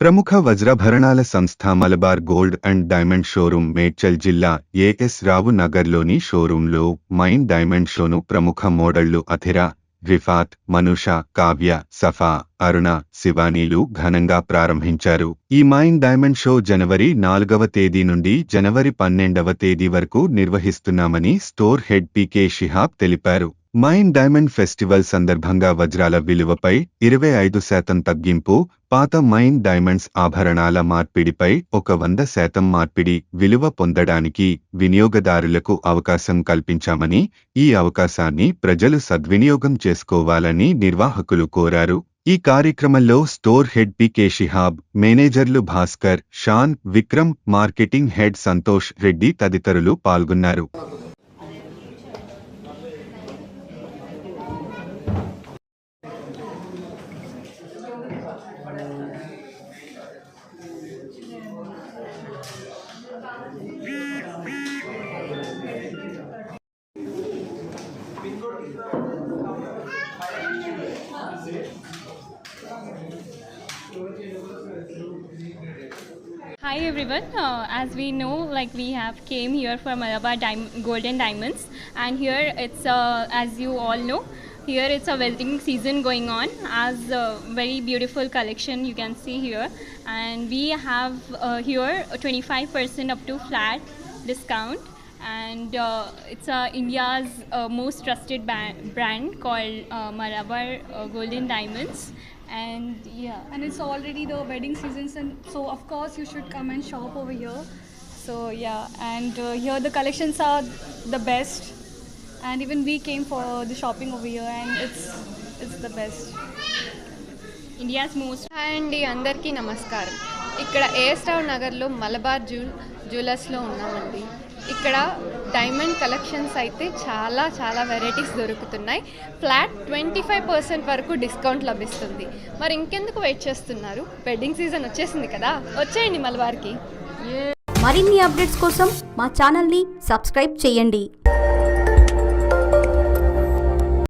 ప్రముఖ వజ్రభరణాల సంస్థ Malabar gold and diamond showroom Medchal జిల్లా ఏఎస్ రావు నగర్లోని షోరూంలో మైన్ డైమండ్ షోను ప్రముఖ మోడళ్ళు అథిరా రిఫాత్ మనుష కావ్య సఫా అరుణ శివానీలు ఘనంగా ప్రారంభించారు. ఈ మైన్ డైమండ్ షో జనవరి నాలుగవ తేదీ నుండి జనవరి పన్నెండవ తేదీ వరకు నిర్వహిస్తున్నామని స్టోర్ హెడ్ పీకే షిహాబ్ తెలిపారు. మైన్ డైమండ్ ఫెస్టివల్ సందర్భంగా వజ్రాల విలువపై ఇరవై ఐదు శాతం తగ్గింపు పాత మైన్ డైమండ్స్ ఆభరణాల మార్పిడిపై ఒక వంద శాతం మార్పిడి విలువ పొందడానికి వినియోగదారులకు అవకాశం కల్పించామని ఈ అవకాశాన్ని ప్రజలు సద్వినియోగం చేసుకోవాలని నిర్వాహకులు కోరారు. ఈ కార్యక్రమంలో స్టోర్ హెడ్ పి షిహాబ్ మేనేజర్లు భాస్కర్ షాన్ విక్రమ్ మార్కెటింగ్ హెడ్ సంతోష్ రెడ్డి తదితరులు పాల్గొన్నారు. Hi everyone. Uh, as we know, like we have came here for Malabar Dim- Golden Diamonds, and here it's uh, as you all know, here it's a wedding season going on. As a very beautiful collection you can see here, and we have uh, here a 25% up to flat discount. And uh, it's uh, India's most trusted brand called uh, Malabar uh, Golden Diamonds, and yeah. and it's already the wedding seasons and so of course you should come and shop over here so yeah and uh, here the collections are the best and even we came for the shopping over here and it's it's the best. India's most. Hi అండి అందరికీ నమస్కారం. ఇక్కడ ఏస్టావ్ నగర్లో మలబార్ జ్యూ జ్యువెలర్స్లో ఉన్నామండి. ఇక్కడ diamond collections అయితే చాలా చాలా వెరైటీస్ దొరుకుతున్నాయి. ఫ్లాట్ ట్వంటీ ఫైవ్ పర్సెంట్ వరకు డిస్కౌంట్ లభిస్తుంది. మరి ఇంకెందుకు వెయిట్ చేస్తున్నారు? వెడ్డింగ్ సీజన్ వచ్చేసింది కదా? వచ్చేయండి మలబార్కి. మరిన్ని అప్డేట్స్ కోసం మా ఛానల్ని సబ్స్క్రైబ్ చేయండి.